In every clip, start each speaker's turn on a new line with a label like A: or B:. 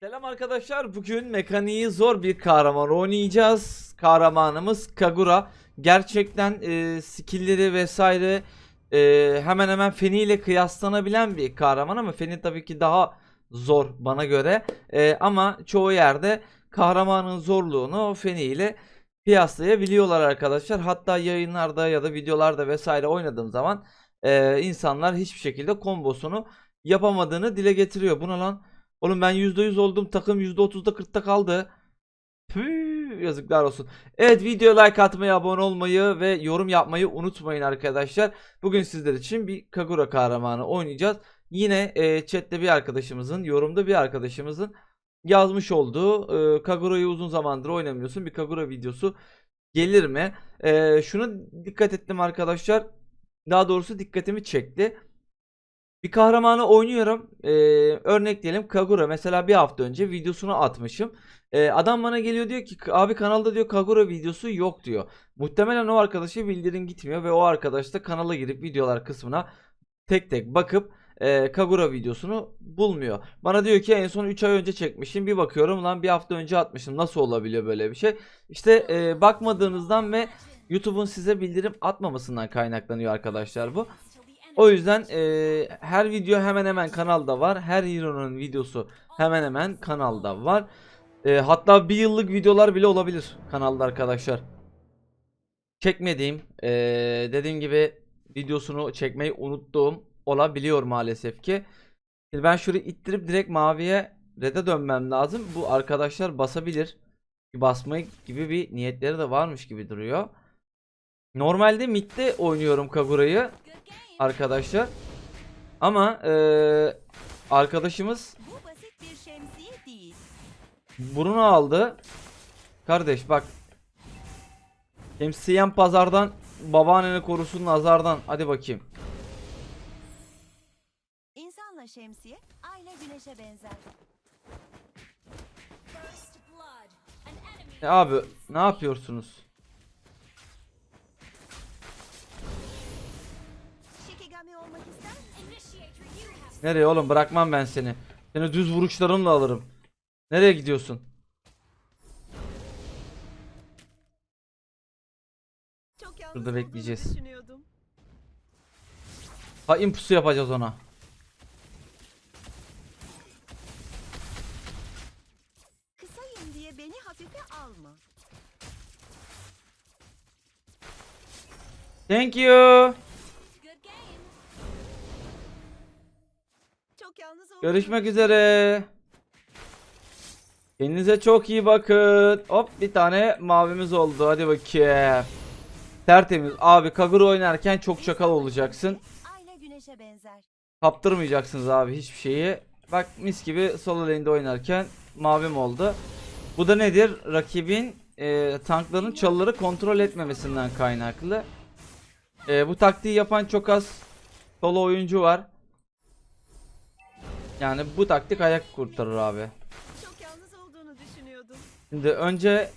A: Selam arkadaşlar. Bugün mekaniği zor bir kahraman oynayacağız. Kahramanımız Kagura. Gerçekten e, skillleri vesaire e, hemen hemen Feni ile kıyaslanabilen bir kahraman ama Feni tabii ki daha zor bana göre. E, ama çoğu yerde kahramanın zorluğunu Feni ile kıyaslayabiliyorlar arkadaşlar. Hatta yayınlarda ya da videolarda vesaire oynadığım zaman e, insanlar hiçbir şekilde kombosunu yapamadığını dile getiriyor. Buna lan Oğlum ben %100 oldum. Takım %30'da 40'ta kaldı. Püh, yazıklar olsun. Evet videoya like atmayı, abone olmayı ve yorum yapmayı unutmayın arkadaşlar. Bugün sizler için bir Kagura kahramanı oynayacağız. Yine e, chatte bir arkadaşımızın, yorumda bir arkadaşımızın yazmış olduğu e, Kagura'yı uzun zamandır oynamıyorsun. Bir Kagura videosu gelir mi? E, şunu dikkat ettim arkadaşlar. Daha doğrusu dikkatimi çekti. Bir kahramanı oynuyorum. Ee, örnek diyelim Kagura. Mesela bir hafta önce videosunu atmışım. Ee, adam bana geliyor diyor ki abi kanalda diyor Kagura videosu yok diyor. Muhtemelen o arkadaşa bildirim gitmiyor ve o arkadaş da kanala girip videolar kısmına tek tek bakıp e, Kagura videosunu bulmuyor. Bana diyor ki en son 3 ay önce çekmişim. Bir bakıyorum lan bir hafta önce atmışım. Nasıl olabiliyor böyle bir şey? İşte e, bakmadığınızdan ve YouTube'un size bildirim atmamasından kaynaklanıyor arkadaşlar bu. O yüzden e, her video hemen hemen kanalda var. Her hero'nun videosu hemen hemen kanalda var. E, hatta bir yıllık videolar bile olabilir kanalda arkadaşlar. Çekmediğim, e, dediğim gibi videosunu çekmeyi unuttuğum olabiliyor maalesef ki. Şimdi ben şurayı ittirip direkt maviye red'e dönmem lazım. Bu arkadaşlar basabilir. Basmayı gibi bir niyetleri de varmış gibi duruyor. Normalde midde oynuyorum Kagura'yı arkadaşlar. Ama eee, arkadaşımız burunu aldı. Kardeş bak. Şemsiyen pazardan babaanneni korusun nazardan. Hadi bakayım.
B: İnsanla şemsiye aynı güneşe benzer.
A: E abi ne yapıyorsunuz? Nereye oğlum bırakmam ben seni. Seni düz vuruşlarımla alırım. Nereye gidiyorsun? Burada bekleyeceğiz. Ha impusu yapacağız ona.
B: Kısayım diye beni hafife alma.
A: Thank you. Görüşmek üzere. Kendinize çok iyi bakın. Hop bir tane mavimiz oldu. Hadi bakayım. Tertemiz. Abi Kagura oynarken çok çakal olacaksın.
B: Aynı güneşe benzer.
A: Kaptırmayacaksınız abi hiçbir şeyi. Bak mis gibi solo lane'de oynarken mavim oldu. Bu da nedir? Rakibin e, tankların çalıları kontrol etmemesinden kaynaklı. E, bu taktiği yapan çok az solo oyuncu var. Yani bu taktik ayak kurtarır abi.
B: Çok yalnız olduğunu düşünüyordum.
A: Şimdi önce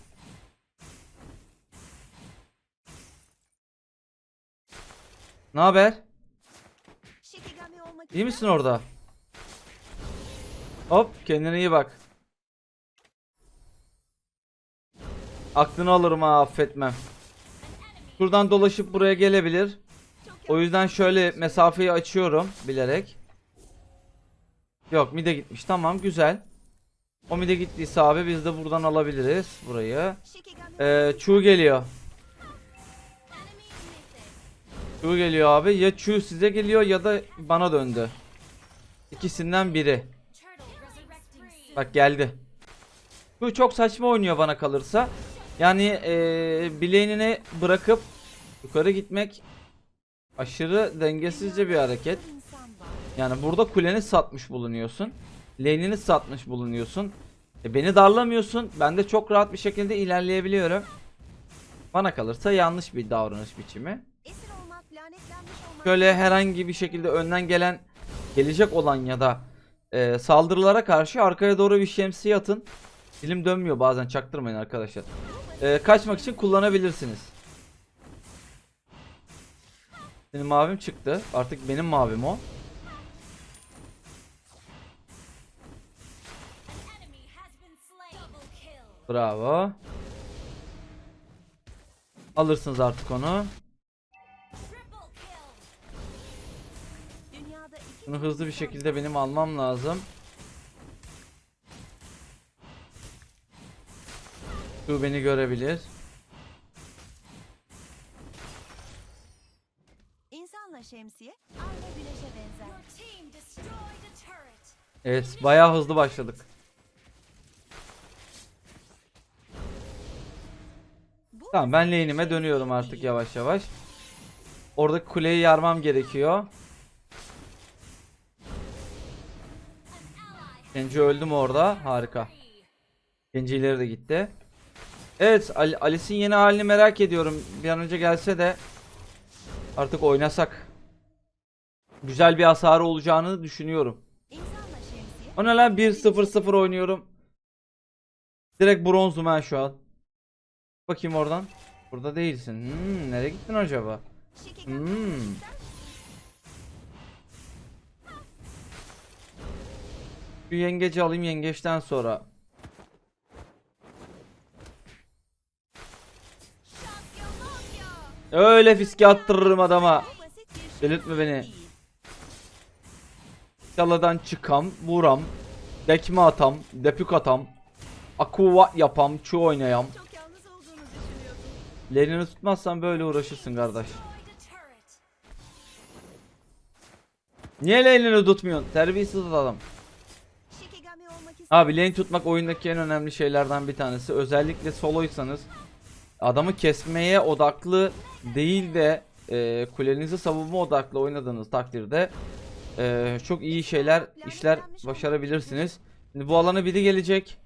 A: Ne haber? İyi misin orada? Hop kendine iyi bak. Aklını alırım ha affetmem. Şuradan dolaşıp buraya gelebilir. O yüzden şöyle mesafeyi açıyorum bilerek. Yok mide gitmiş tamam güzel. O mide gittiyse abi biz de buradan alabiliriz burayı. Ee, Chu geliyor. Chu geliyor abi. Ya Chu size geliyor ya da bana döndü. İkisinden biri. Bak geldi. Chu çok saçma oynuyor bana kalırsa. Yani ee, bileğini bırakıp yukarı gitmek aşırı dengesizce bir hareket. Yani burada kuleni satmış bulunuyorsun. Lane'ini satmış bulunuyorsun. E beni darlamıyorsun. Ben de çok rahat bir şekilde ilerleyebiliyorum. Bana kalırsa yanlış bir davranış biçimi. Şöyle herhangi bir şekilde önden gelen gelecek olan ya da e, saldırılara karşı arkaya doğru bir şemsiye atın. Dilim dönmüyor bazen çaktırmayın arkadaşlar. E, kaçmak için kullanabilirsiniz. Benim mavim çıktı. Artık benim mavim o. Bravo. Alırsınız artık onu. Bunu hızlı bir şekilde benim almam lazım. Şu beni görebilir.
B: İnsanla şemsiye aynı güneşe benzer.
A: Evet, bayağı hızlı başladık. Tamam ben lane'ime dönüyorum artık yavaş yavaş. Oradaki kuleyi yarmam gerekiyor. Genci öldü mü orada? Harika. Genci ileri de gitti. Evet Ali- Alice'in yeni halini merak ediyorum. Bir an önce gelse de artık oynasak. Güzel bir hasarı olacağını düşünüyorum.
B: İnsanla şemsiye
A: O ne lan 1-0-0 oynuyorum. Direkt bronzum ben şu an. Bakayım oradan. Burada değilsin. Hmm, nereye gittin acaba? Hmm. Şu yengeci alayım yengeçten sonra. Öyle fiske attırırım adama.
B: bir
A: Delirtme beni.
B: değil.
A: Yaladan çıkam, vuram, dekme atam, depük atam, akuva yapam, çu oynayam. Lerini tutmazsan böyle uğraşırsın kardeş. Niye lane'ini tutmuyorsun? Terbiyesiz adam. Abi lane tutmak oyundaki en önemli şeylerden bir tanesi. Özellikle soloysanız adamı kesmeye odaklı değil de e, kulenizi savunma odaklı oynadığınız takdirde e, çok iyi şeyler, işler başarabilirsiniz. Şimdi bu alana biri gelecek.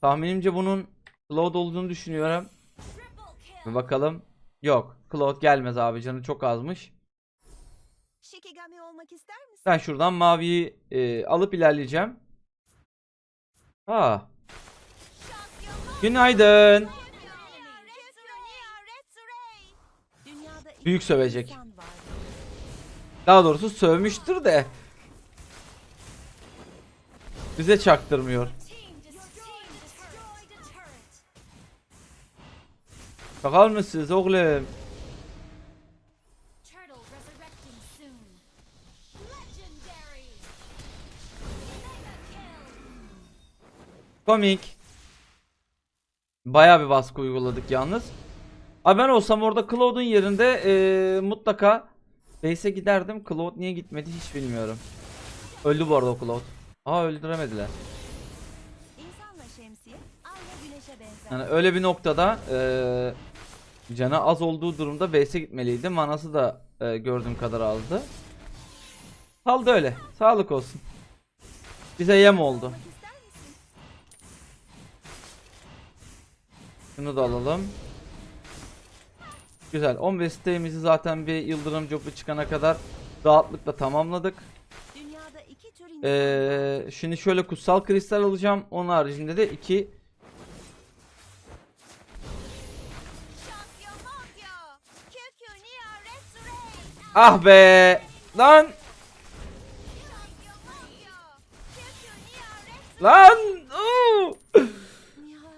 A: Tahminimce bunun Cloud olduğunu düşünüyorum. Bir bakalım. Yok. Cloud gelmez abi canı çok azmış.
B: Shikigami olmak ister misin?
A: Ben şuradan maviyi e, alıp ilerleyeceğim. Ha. Günaydın. Büyük sövecek. Daha doğrusu sövmüştür de. Bize çaktırmıyor. Çakal mısınız oğlum? Komik. Baya bir baskı uyguladık yalnız. Abi ben olsam orada Cloud'un yerinde eee, mutlaka base'e giderdim. Cloud niye gitmedi hiç bilmiyorum. Öldü bu arada o Cloud. Aa öldüremediler. Yani öyle bir noktada eee canı az olduğu durumda base'e gitmeliydi. Manası da eee, gördüğüm kadar azdı. Kaldı öyle. Sağlık olsun. Bize yem oldu. Şunu da alalım. Güzel. 15 siteğimizi zaten bir yıldırım jobu çıkana kadar rahatlıkla tamamladık. Ee, şimdi şöyle kutsal kristal alacağım. Onun haricinde de iki Ah be! Lan! Lan!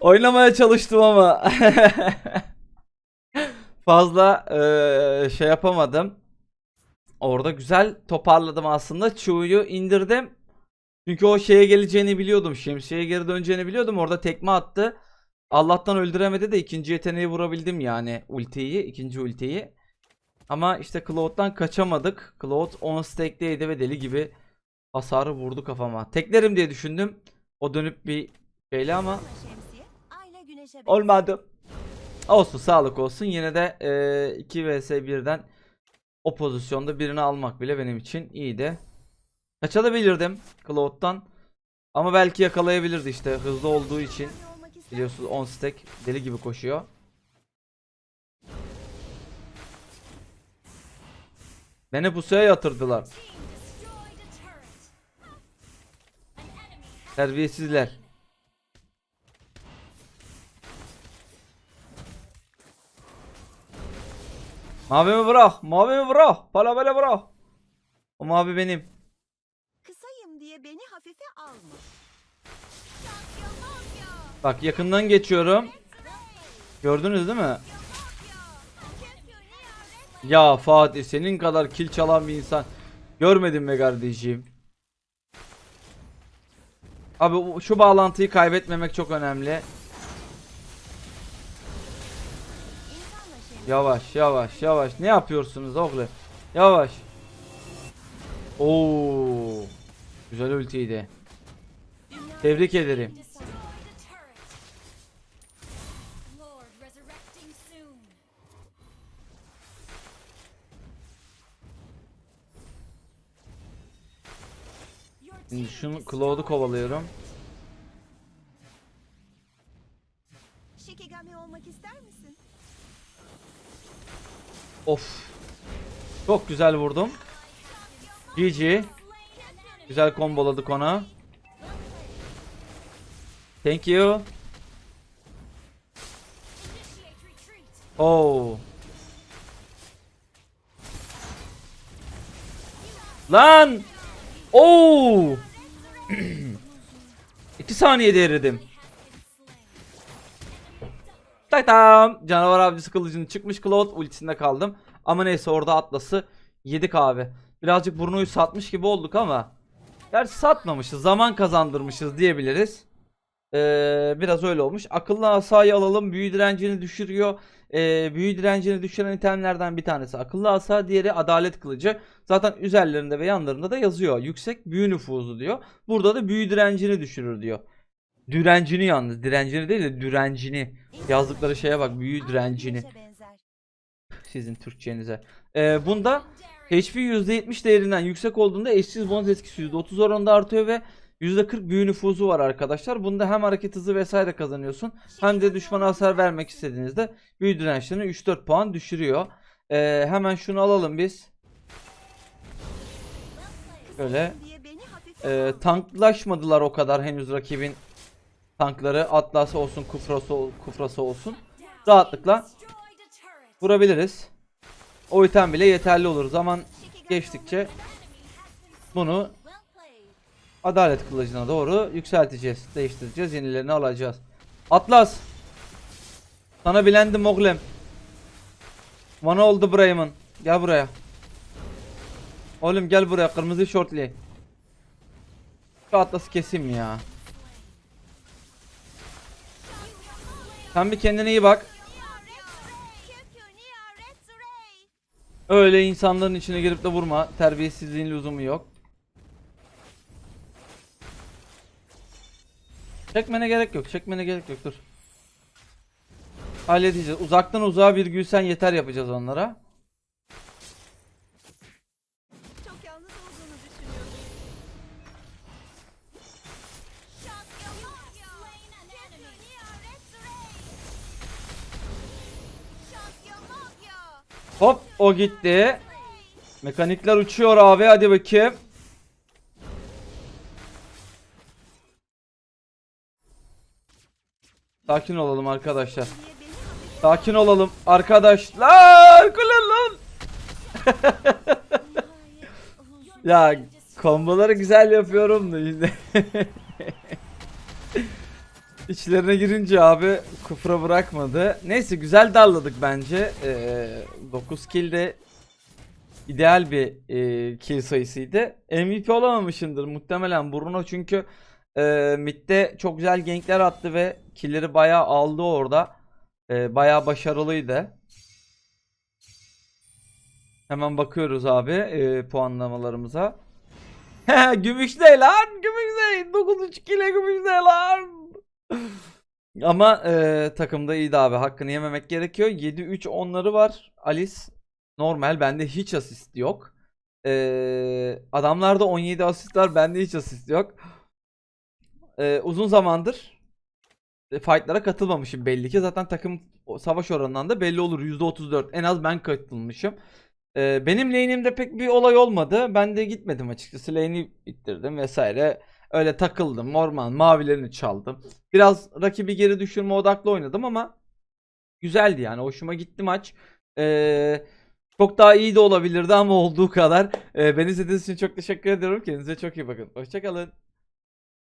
A: Oynamaya çalıştım ama fazla eee, şey yapamadım. Orada güzel toparladım aslında. Chu'yu indirdim. Çünkü o şeye geleceğini biliyordum. Şemsiye'ye geri döneceğini biliyordum. Orada tekme attı. Allah'tan öldüremedi de ikinci yeteneği vurabildim yani ultiyi, ikinci ultiyi. Ama işte Cloud'dan kaçamadık. Cloud 10 stack'teydi ve deli gibi hasarı vurdu kafama. Teklerim diye düşündüm. O dönüp bir şeyle ama. Olmadı. Olsun sağlık olsun. Yine de eee 2 vs 1'den o pozisyonda birini almak bile benim için iyiydi. Kaçabilirdim Cloud'dan. Ama belki yakalayabilirdi işte hızlı olduğu için. Biliyorsunuz 10 stack deli gibi koşuyor. Beni pusuya yatırdılar. Terbiyesizler. Mavimi bırak. Mavimi bırak. Pala bala bırak. O mavi benim.
B: Kısayım diye beni hafife alma.
A: Bak yakından geçiyorum. Gördünüz değil mi? Ya Fatih senin kadar kil çalan bir insan görmedim be kardeşim. Abi şu bağlantıyı kaybetmemek çok önemli. Yavaş yavaş yavaş. Ne yapıyorsunuz oğlum? Yavaş. Oo. Güzel ultiydi. Tebrik ederim. Şunu Claude'u kovalıyorum.
B: Shikigami olmak ister misin?
A: Of. Çok güzel vurdum. GG. Güzel komboladık ona. Thank you. Oh. Lan! Oo! 2 saniyede eridim. Tak tam. Canavar avcısı kılıcını çıkmış Cloud ultisinde kaldım. Ama neyse orada Atlas'ı yedik abi. Birazcık burnuyu satmış gibi olduk ama. Gerçi satmamışız. Zaman kazandırmışız diyebiliriz. Ee, biraz öyle olmuş. Akıllı asayı alalım. Büyü direncini düşürüyor. Ee, büyü direncini düşüren itemlerden bir tanesi akıllı asa, diğeri adalet kılıcı. Zaten üzerlerinde ve yanlarında da yazıyor. Yüksek büyü nüfuzu diyor. Burada da büyü direncini düşürür diyor. Direncini yalnız. Direncini değil de direncini. Yazdıkları şeye bak. Büyü direncini. Sizin Türkçenize. Ee, bunda HP %70 değerinden yüksek olduğunda eşsiz bonus etkisi %30 oranında artıyor ve %40 büyü nüfuzu var arkadaşlar. Bunda hem hareket hızı vesaire kazanıyorsun. Hem de düşmana hasar vermek istediğinizde büyü dirençlerini 3-4 puan düşürüyor. Ee, hemen şunu alalım biz. Böyle e,
B: aldın.
A: tanklaşmadılar o kadar henüz rakibin tankları. Atlas olsun, Kufrası, Kufrası olsun. Rahatlıkla vurabiliriz. O item bile yeterli olur. Zaman geçtikçe bunu. Adalet kılıcına doğru yükselteceğiz. Değiştireceğiz. Yenilerini alacağız. Atlas. Sana bilendim oğlum. Bana oldu Brayman. Gel buraya. Oğlum gel buraya kırmızı şortlu. Şu Atlas'ı keseyim ya. Sen bir kendine iyi bak. Öyle insanların içine girip de vurma. Terbiyesizliğin lüzumu yok. Çekmene gerek yok. Çekmene gerek yok. Dur. Halledeceğiz. Uzaktan uzağa bir gülsen yeter yapacağız onlara. Hop o gitti. Mekanikler uçuyor abi hadi bakayım. Sakin olalım arkadaşlar. Sakin olalım arkadaşlar. Kulun lan. ya komboları güzel yapıyorum da işte. İçlerine girince abi kufra bırakmadı. Neyse güzel darladık bence. Ee, 9 kill de ideal bir e, kill sayısıydı. MVP olamamışımdır muhtemelen Bruno çünkü e, midde çok güzel gankler attı ve killleri bayağı aldı orada. E, bayağı başarılıydı. Hemen bakıyoruz abi e, puanlamalarımıza. gümüş değil lan gümüş değil 9.3 kile gümüş değil lan. Ama e, takımda iyiydi abi hakkını yememek gerekiyor. 7-3 onları var. Alice normal bende hiç asist yok. E, adamlarda 17 asist var bende hiç asist yok. E, uzun zamandır fightlara katılmamışım belli ki. Zaten takım savaş oranından da belli olur. %34 en az ben katılmışım. E, benim lane'imde pek bir olay olmadı. Ben de gitmedim açıkçası. Lane'i ittirdim vesaire. Öyle takıldım. Orman mavilerini çaldım. Biraz rakibi geri düşürme odaklı oynadım ama güzeldi yani. Hoşuma gitti maç. Ee, çok daha iyi de olabilirdi ama olduğu kadar. Ee, beni izlediğiniz için çok teşekkür ediyorum. Kendinize çok iyi bakın. Hoşçakalın.